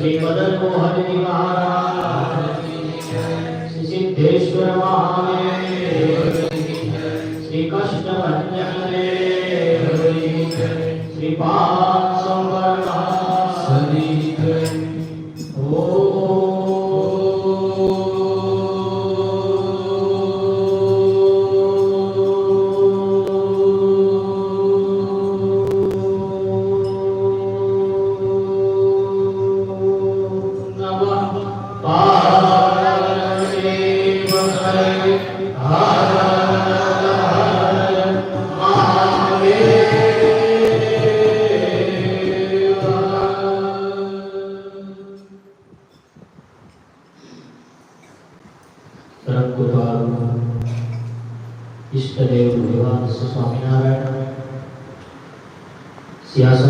श्री मदन मोहन जी महाराज सिद्धेश्वर महादेव श्री कृष्ण भंजन श्री पाद पतये हर हर महादेव इष्ट देव भगवान स्वामीनारायण। सिंहासन